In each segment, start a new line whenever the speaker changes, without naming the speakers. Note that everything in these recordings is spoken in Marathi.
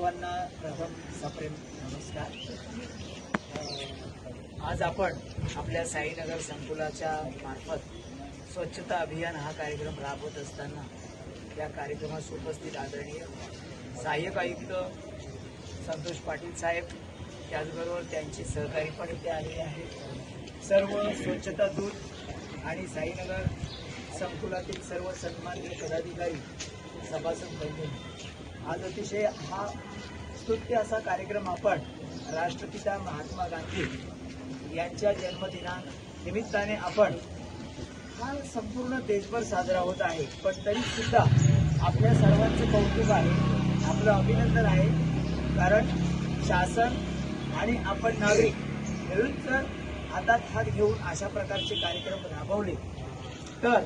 सर्वांना प्रथम सप्रेम नमस्कार. आज आपण आपल्या साईनगर संकुलाच्या मार्फत स्वच्छता अभियान हा कार्यक्रम राबवत असताना या कार्यक्रमास उपस्थित आदरणीय सहाय्यक आयुक्त संतोष पाटील साहेब त्याचबरोबर त्यांची सहकारी पण इथे आलेले आहेत. सर्व स्वच्छता दूत आणि साईनगर संकुलातील सर्व सन्मान्य पदाधिकारी सभासद बंधू. आज अतिशय हा स्तुत्य असा कार्यक्रम आपण राष्ट्रपिता महात्मा गांधी यांच्या जन्मदिना निमित्ताने आपण हा संपूर्ण देशभर साजरा होत आहे. पण तरी सुद्धा आपल्या सर्वांचं कौतुक आहे. आपलं अभिनंदन आहे. कारण शासन आणि आपण नागरिक मिळून जर हातात हात घेऊन अशा प्रकारचे कार्यक्रम राबवले. तर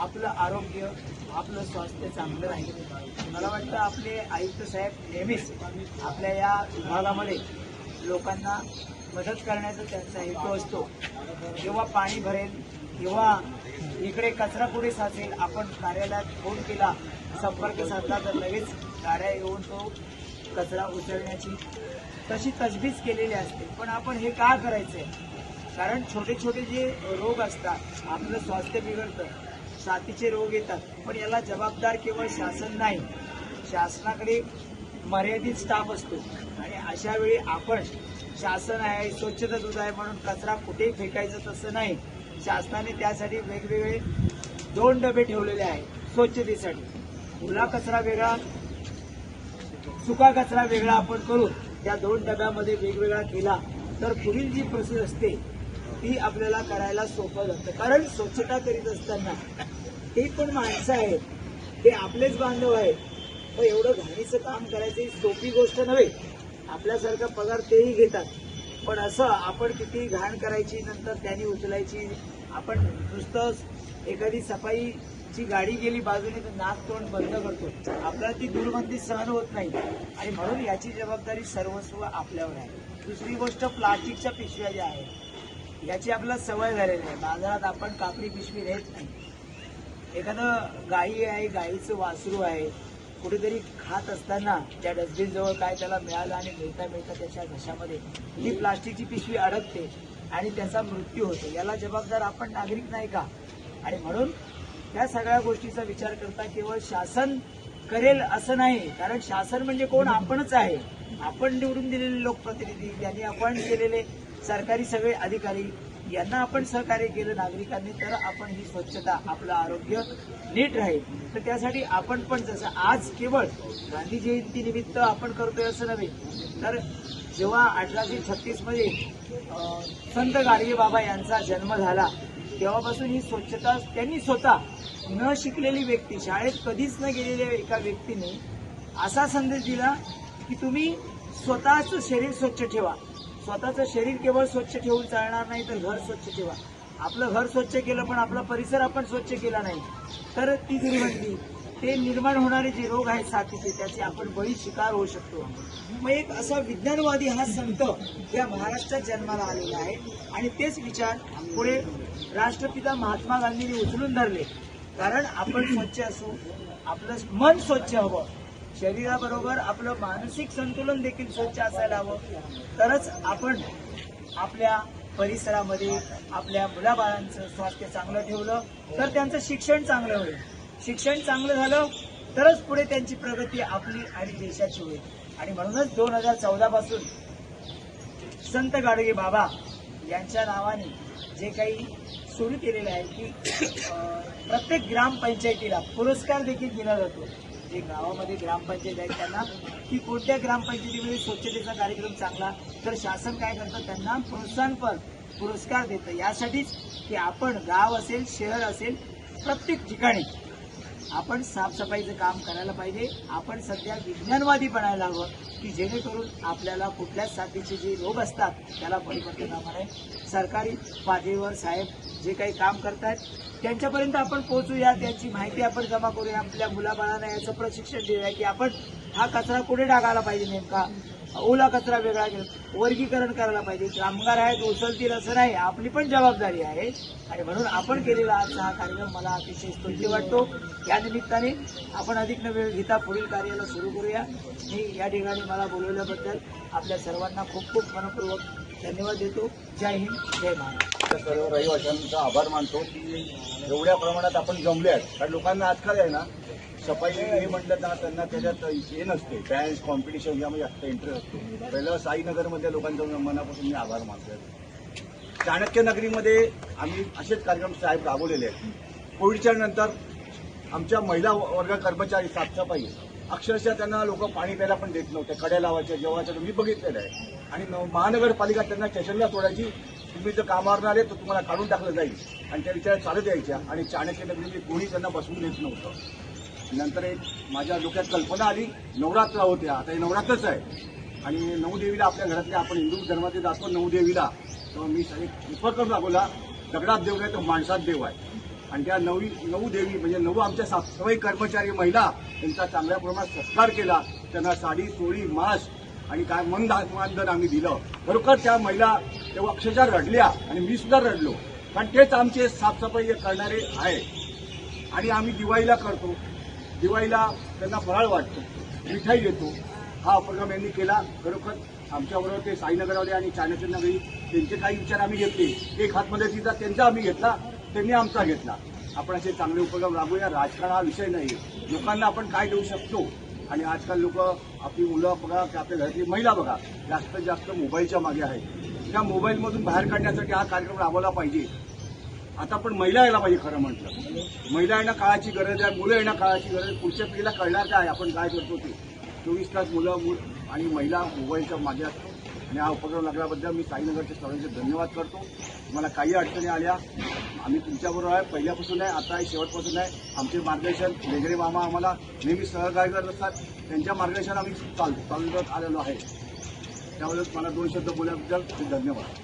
आपलं आरोग्य आपलं स्वास्थ्य चांगलं राहील मला वाटतं आपले आयुक्त साहेब नेहमीच आपल्या या विभागामध्ये लोकांना मदत करण्याचा त्यांचा हेतू असतो. जेव्हा पाणी भरेल किंवा इकडे कचरा कुठे साचेल आपण कार्यालयात फोन केला संपर्क साधला तर लगेच गाड्या येऊन तो कचरा उचलण्याची तशी तजबीज केलेली असते. पण आपण हे का करायचं आहे कारण छोटे छोटे जे रोग असतात आपलं स्वास्थ्य बिघडतं. साथीचे रोग येतात पण याला जबाबदार केवळ शासन नाही. शासनाकडे मर्यादित स्टाफ असतो. आणि अशा वेळी आपण शासन आहे स्वच्छता दूध आहे म्हणून कचरा कुठेही फेकायचं तसं नाही. शासनाने त्यासाठी वेगवेगळे दोन डबे ठेवलेले आहेत स्वच्छतेसाठी. ओला कचरा वेगळा सुका कचरा वेगळा आपण करून त्या दोन डब्यामध्ये वेगवेगळा केला तर पुढील जी प्रोसेस असते ती आपल्याला करायला सोपं जातं. कारण स्वच्छता करीत असताना ते पण माणसं आहेत. ते आपलेच बांधव आहेत. मग एवढं घाणीचं काम करायचं ही सोपी गोष्ट नव्हे. आपल्यासारखा पगार तेही घेतात. पण असं आपण किती घाण करायची नंतर त्यांनी उचलायची. आपण नुसतं एखादी सफाईची गाडी गेली बाजूने तर नाक तोंड बंद करतो. आपल्याला ती दुर्गंधी सहन होत नाही. आणि म्हणून याची जबाबदारी सर्वस्व आपल्यावर आहे. दुसरी गोष्ट प्लास्टिकच्या पिशव्या ज्या आहेत याची आपल्याला सवय झालेली आहे. बाजारात आपण कापडी पिशवी नेत नाही. एखादं गाई आहे गाईचं वासरू आहे कुठेतरी खात असताना त्या डस्टबिनजवळ काय त्याला मिळालं आणि मिळता मिळता त्याच्या घशामध्ये ही प्लास्टिकची पिशवी अडकते आणि त्याचा मृत्यू होतो. याला जबाबदार आपण नागरिक नाही का? आणि म्हणून त्या सगळ्या गोष्टीचा विचार करता केवळ शासन करेल असं नाही. कारण शासन म्हणजे कोण? आपणच आहे. आपण निवडून दिलेले लोकप्रतिनिधी त्यांनी आपण केलेले सरकारी सगळे अधिकारी यांना आपण सहकार्य केलं नागरिकांनी तर आपण ही स्वच्छता आपलं आरोग्य नीट राहील. तर त्यासाठी आपण पण जसं आज केवळ गांधी जयंती निमित्त आपण करतोय असं नव्हे तर जेव्हा अठराशे छत्तीसमध्ये संत गाडगे बाबा यांचा जन्म झाला तेव्हापासून ही स्वच्छता त्यांनी स्वतः न शिकलेली व्यक्ती शाळेत कधीच न गेलेल्या एका व्यक्तीने असा संदेश दिला की तुम्ही स्वतःचं शरीर स्वच्छ ठेवा. स्वतःचं शरीर केवळ स्वच्छ ठेवून चालणार नाही तर घर स्वच्छ ठेवा. आपलं घर स्वच्छ केलं पण आपला परिसर आपण स्वच्छ केला नाही. तर ती दुर्गंधी ते निर्माण होणारे जे रोग आहेत साथीचे त्याचे आपण बळी शिकार होऊ शकतो. मग एक असा विज्ञानवादी हा संत या महाराष्ट्रात जन्माला आलेला आहे. आणि तेच विचार पुढे राष्ट्रपिता महात्मा गांधींनी उचलून धरले. कारण आपण स्वच्छ असू आपलं मन स्वच्छ हवं. शरीराबरोबर आपलं मानसिक संतुलन देखील स्वच्छ असायला हवं. तरच आपण आपल्या परिसरामध्ये आपल्या मुलाबाळांचं स्वास्थ्य चांगलं ठेवलं तर त्यांचं शिक्षण चांगलं होईल. शिक्षण चांगलं झालं तरच पुढे त्यांची प्रगती आपली आणि देशाची होईल. आणि म्हणूनच दोन हजार चौदा पासून संत गाडगे बाबा यांच्या नावाने जे काही सुरू केलेलं आहे की प्रत्येक ग्रामपंचायतीला पुरस्कार देखील दिला जातो. जे गावामध्ये ग्रामपंचायत आहेत त्यांना की कोणत्या ग्रामपंचायतीमध्ये स्वच्छतेचा कार्यक्रम चांगला तर शासन काय करतं? त्यांना प्रोत्साहनपर पुरस्कार देतं. यासाठीच की आपण गाव असेल शहर असेल प्रत्येक ठिकाणी आपण साफसफाईचं काम करायला पाहिजे. आपण सध्या विज्ञानवादी बनायला हवं की जेणेकरून आपल्याला कुठल्याच साथीचे जे रोग असतात त्याला बळी पडता सरकारी पातळीवर साहेब जे काही काम करतायत त्यांच्यापर्यंत आपण पोहोचूया. त्यांची माहिती आपण जमा करूया. आपल्या मुलाबाळांना याचं प्रशिक्षण देऊया की आपण हा कचरा कुठे टाकायला पाहिजे नेमका? ओला कचरा वेगळा केला. वर्गीकरण करायला पाहिजे. कामगार आहेत उचलतील असं नाही. आपली पण जबाबदारी आहे. आणि म्हणून आपण केलेला आजचा हा कार्यक्रम मला अतिशय स्तुती वाटतो. या निमित्ताने आपण अधिक न वेळ घेता पुढील कार्याला सुरू करूया. मी या ठिकाणी मला बोलवल्याबद्दल आपल्या सर्वांना खूप खूप मनपूर्वक धन्यवाद देतो. जय हिंद जय महाराष्ट्र.
सर्व रहिवाशांचा आभार मानतो की एवढ्या प्रमाणात आपण जमले आहेत. कारण लोकांना आजकाल आहे ना सफाई हे म्हटलं ना त्यांना त्याच्यात हे नसते. डॅन्स कॉम्पिटिशन यामध्ये जास्त इंटरेस्ट असतो. पहिलं साईनगरमध्ये लोकांच्या मनापासून मी आभार मानतोय. चाणक्यनगरीमध्ये आम्ही असेच कार्यक्रम साहेब राबवलेले आहेत. कोविडच्या नंतर आमच्या महिला वर्ग कर्मचारी साफसफाई. अक्षरशः त्यांना लोक पाणी प्यायला पण देत नव्हते. कड्या लावायच्या जेवायच्या मी बघितलेलं आहे. आणि न- महानगरपालिका त्यांना स्टेशनला सोडायची. तुम्ही जर कामावर आले तर तुम्हाला काढून टाकलं जाईल. आणि त्या विचारात चालत यायच्या. आणि चाणक्य नगरीमध्ये कोणी त्यांना बसवून देत नव्हतं. नंतर एक माझ्या डोक्यात कल्पना आली नवरात्र होत्या आता हे नवरात्रच आहे. आणि नवदेवीला आपल्या घरातल्या आपण हिंदू धर्माचे जातो नवदेवीला तर मी एक उपक्रम दाखवला दगडात देव नाही तर माणसात देव आहे. आणि त्या नवी नऊ देवी म्हणजे नऊ आमच्या साफसफाई कर्मचारी महिला त्यांचा चांगल्या प्रमाणात सत्कार केला. त्यांना साडी चोळी मास्क आणि काय मन मानधन आम्ही दिलं. खरोखर त्या महिला तेव्हा अक्षरशः रडल्या आणि मी सुद्धा रडलो. कारण तेच आमचे साफसफाई करणारे आहे. आणि आम्ही दिवाळीला करतो. दिवाळीला त्यांना फराळ वाटतो. मिठाई देतो. हा उपक्रम यांनी केला. खरोखर आमच्याबरोबर ते साईनगरवाले आणि चाणक्य नगरी त्यांचे काही विचार आम्ही घेतले. एक हातमदतीचा त्यांचा आम्ही घेतला. त्यांनी आमचा घेतला. आपण असे चांगले उपक्रम राबवूया. राजकारण हा विषय नाही लोकांना आपण काय देऊ शकतो? आणि आजकाल लोक आपली मुलं बघा की आपल्या घरातली महिला बघा जास्तीत जास्त मोबाईलच्या मागे आहेत. त्या मोबाईलमधून बाहेर काढण्यासाठी हा कार्यक्रम राबवला पाहिजे. आता पण महिला यायला पाहिजे खरं म्हटलं. महिला येणं काळाची गरज आहे मुलं येणं काळाची गरज आहे. पुढच्या पिढीला कळणार काय? आपण काय करतो ते? चोवीस तास मुलं मुल आणि महिला मोबाईलच्या मागे असतो आणि हा उपक्रम लागल्याबद्दल मी साईनगरच्या सर्वांचे धन्यवाद करतो. मला काही अडचणी आल्या आम्ही तुमच्याबरोबर आहे. पहिल्यापासून आहे आता आहे शेवटपासून आहे. आमचे मार्गदर्शन वेगळे मामा आम्हाला नेहमी सहकार्य करत असतात. त्यांच्या मार्गदर्शन आम्ही चाल चालत आलेलो आहे. त्यामुळे मला दोन शब्द बोलल्याबद्दल धन्यवाद.